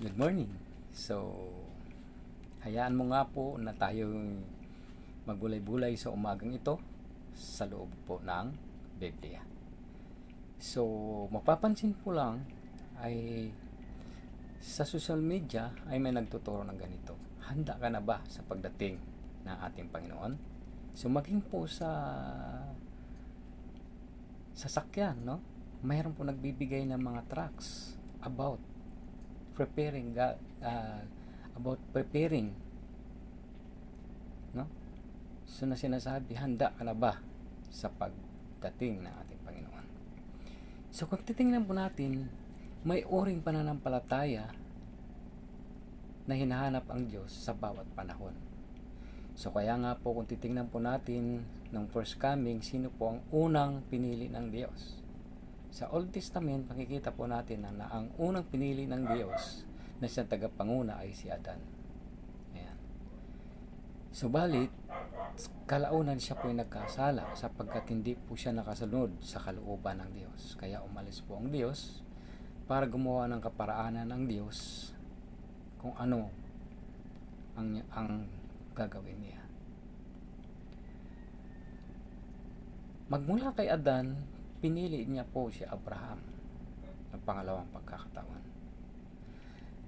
Good morning. So, hayaan mo nga po na tayo magbulay-bulay sa umagang ito sa loob po ng Biblia. So, mapapansin po lang ay sa social media ay may nagtuturo ng ganito. Handa ka na ba sa pagdating ng ating Panginoon? So, maging po sa sasakyan, no? Mayroon po nagbibigay ng mga tracks about preparing ga- uh, about preparing. No? So na sinasabi handa ka na ba sa pagdating ng ating Panginoon? So kung titingnan po natin may oring pananampalataya na hinahanap ang Diyos sa bawat panahon. So kaya nga po kung titingnan po natin ng first coming sino po ang unang pinili ng Diyos sa Old Testament, makikita po natin na, na ang unang pinili ng Diyos na siyang tagapanguna ay si Adan. Ayan. Subalit, kalaunan siya po ay nagkasala sapagkat hindi po siya nakasunod sa kalooban ng Diyos. Kaya umalis po ang Diyos para gumawa ng kaparaanan ng Diyos kung ano ang, ang gagawin niya. Magmula kay Adan, pinili niya po si Abraham ng pangalawang pagkakataon.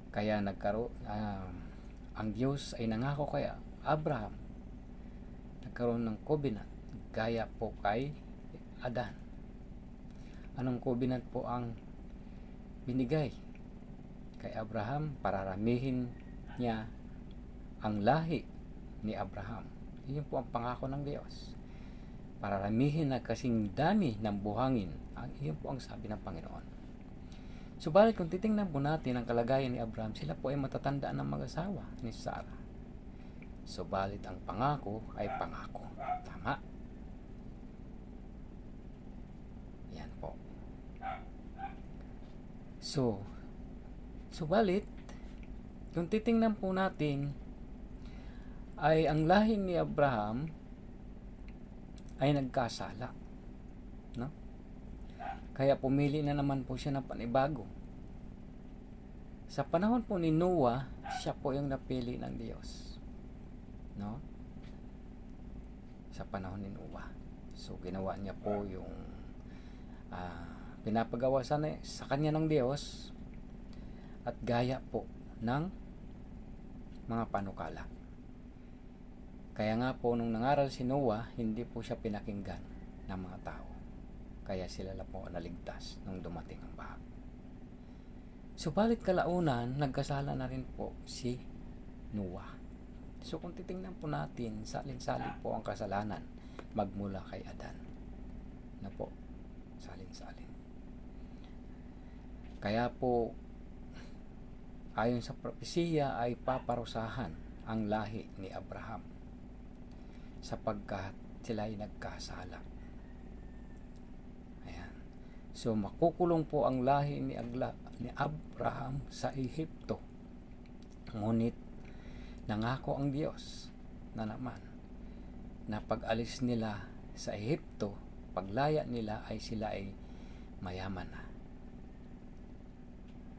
Kaya nagkaroon, uh, ang Diyos ay nangako kay Abraham, nagkaroon ng covenant, gaya po kay Adan. Anong covenant po ang binigay kay Abraham para ramihin niya ang lahi ni Abraham. Iyon po ang pangako ng Diyos para ramihin na kasing dami ng buhangin. Ang iyon po ang sabi ng Panginoon. Subalit kung titingnan po natin ang kalagayan ni Abraham, sila po ay matatandaan ng mag-asawa ni Sarah. Subalit ang pangako ay pangako. Tama? Yan po. So, subalit, kung titingnan po natin, ay ang lahi ni Abraham ay nagkasala. No? Kaya pumili na naman po siya ng panibago. Sa panahon po ni Noah, siya po yung napili ng Diyos. No? Sa panahon ni Noah. So, ginawa niya po yung uh, pinapagawa sana sa kanya ng Diyos at gaya po ng mga panukala. Kaya nga po nung nangaral si Noah, hindi po siya pinakinggan ng mga tao. Kaya sila lang po naligtas nung dumating ang baha. Subalit kalaunan, nagkasala na rin po si Noah. So kung titingnan po natin, salin-salin po ang kasalanan magmula kay Adan. Na po, salin-salin. Kaya po, ayon sa propesiya ay paparusahan ang lahi ni Abraham sapagkat sila ay nagkasala. Ayan. So makukulong po ang lahi ni, Agla, ni Abraham sa Ehipto. Ngunit nangako ang Diyos na naman na pag-alis nila sa Ehipto, paglaya nila ay sila ay mayaman na.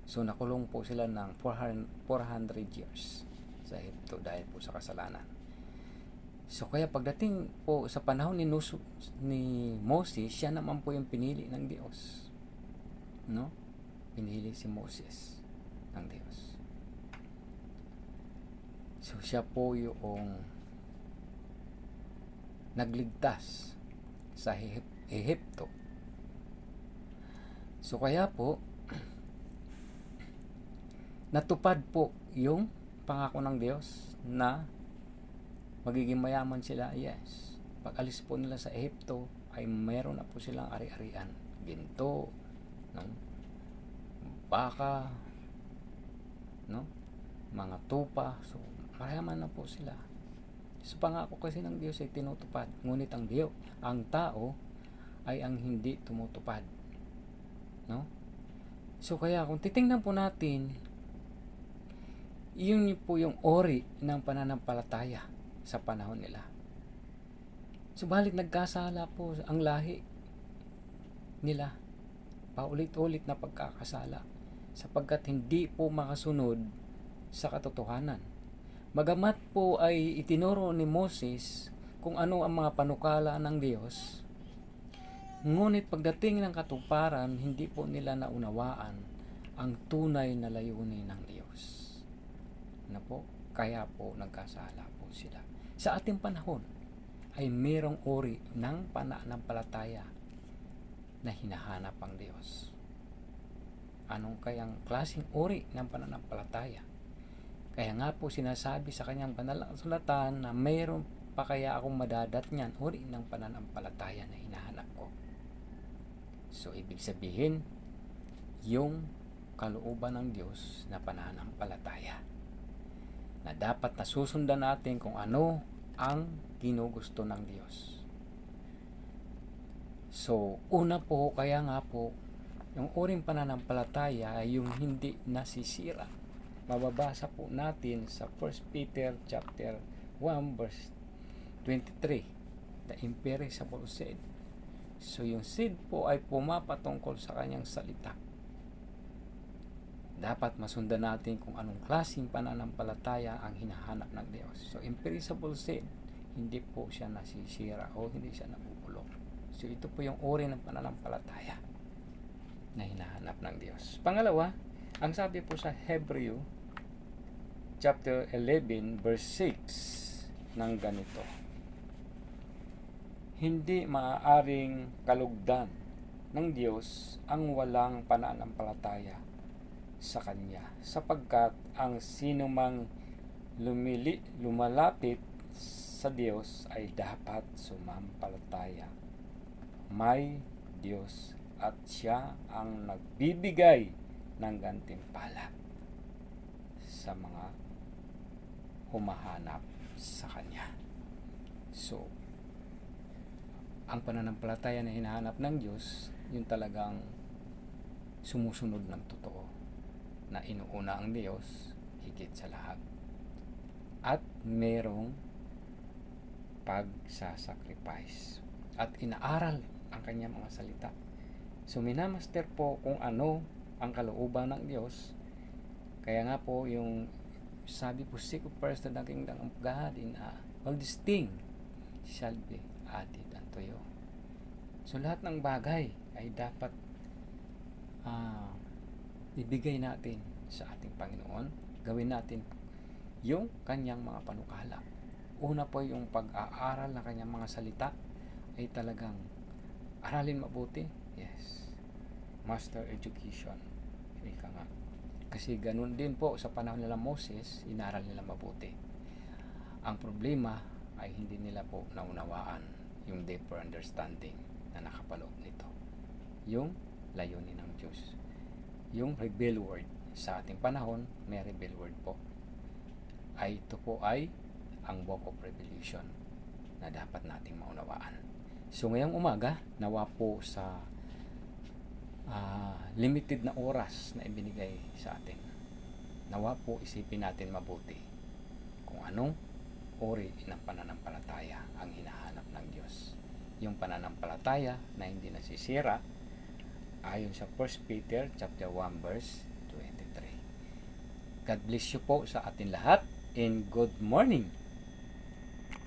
So nakulong po sila ng 400, 400 years sa Ehipto dahil po sa kasalanan. So kaya pagdating po sa panahon ni, Nusu, ni Moses, siya naman po yung pinili ng Diyos. No? Pinili si Moses ng Diyos. So siya po yung nagligtas sa Ehipto. So kaya po natupad po yung pangako ng Diyos na magiging mayaman sila, yes. Pag alis po nila sa Ehipto, ay mayroon na po silang ari-arian. Ginto, no? baka, no? mga tupa. So, mayaman na po sila. So, pangako kasi ng Diyos ay tinutupad. Ngunit ang Diyos, ang tao, ay ang hindi tumutupad. No? So, kaya kung titingnan po natin, yun po yung ori ng pananampalataya sa panahon nila. Subalit nagkasala po ang lahi nila. Paulit-ulit na pagkakasala. sapagkat hindi po makasunod sa katotohanan. Magamat po ay itinuro ni Moses kung ano ang mga panukala ng Diyos, ngunit pagdating ng katuparan, hindi po nila naunawaan ang tunay na layunin ng Diyos. Na po, kaya po nagkasala po sila. Sa ating panahon ay merong uri ng pananampalataya na hinahanap ang Diyos. Anong kayang klaseng uri ng pananampalataya? Kaya nga po sinasabi sa kanyang banal na kasulatan na mayroon pa kaya akong madadat niyan uri ng pananampalataya na hinahanap ko. So, ibig sabihin, yung kalooban ng Diyos na pananampalataya na dapat nasusundan natin kung ano ang ginugusto ng Diyos. So, una po, kaya nga po, yung uring pananampalataya ay yung hindi nasisira. Mababasa po natin sa 1 Peter chapter 1 verse 23. The imperishable seed. So, yung seed po ay pumapatungkol sa kanyang salita. Dapat masundan natin kung anong klaseng pananampalataya ang hinahanap ng Diyos. So, imperishable seed, hindi po siya nasisira o hindi siya nabubulok. So, ito po yung uri ng pananampalataya na hinahanap ng Diyos. Pangalawa, ang sabi po sa Hebreo chapter 11 verse 6 ng ganito. Hindi maaaring kalugdan ng Diyos ang walang pananampalataya sa Kanya sapagkat ang sinumang lumili, lumalapit sa Diyos ay dapat sumampalataya. May Diyos at siya ang nagbibigay ng gantimpala sa mga humahanap sa Kanya. So, ang pananampalataya na hinahanap ng Diyos, yung talagang sumusunod ng totoo na inuuna ang Diyos higit sa lahat. At merong pagsasacrifice at inaaral ang kanyang mga salita. So minamaster po kung ano ang kalooban ng Diyos. Kaya nga po yung sabi po, seek first the kingdom of God in uh, all these things shall be added unto you. So lahat ng bagay ay dapat ah, ibigay natin sa ating Panginoon. Gawin natin yung kanyang mga panukala. Una po yung pag-aaral ng kanyang mga salita ay talagang aralin mabuti. Yes. Master education. Ika nga. Kasi ganun din po sa panahon nila Moses, inaral nila mabuti. Ang problema ay hindi nila po naunawaan yung deeper understanding na nakapaloob nito. Yung layunin ng Diyos. Yung rebel word sa ating panahon, may rebel word po. Ay ito po ay ang book of Revelation na dapat nating maunawaan. So ngayong umaga, nawa po sa ah, limited na oras na ibinigay sa atin. Nawa po isipin natin mabuti kung anong uri ng pananampalataya ang hinahanap ng Diyos. Yung pananampalataya na hindi nasisira ayon sa 1 Peter chapter 1 verse 23. God bless you po sa atin lahat and good morning.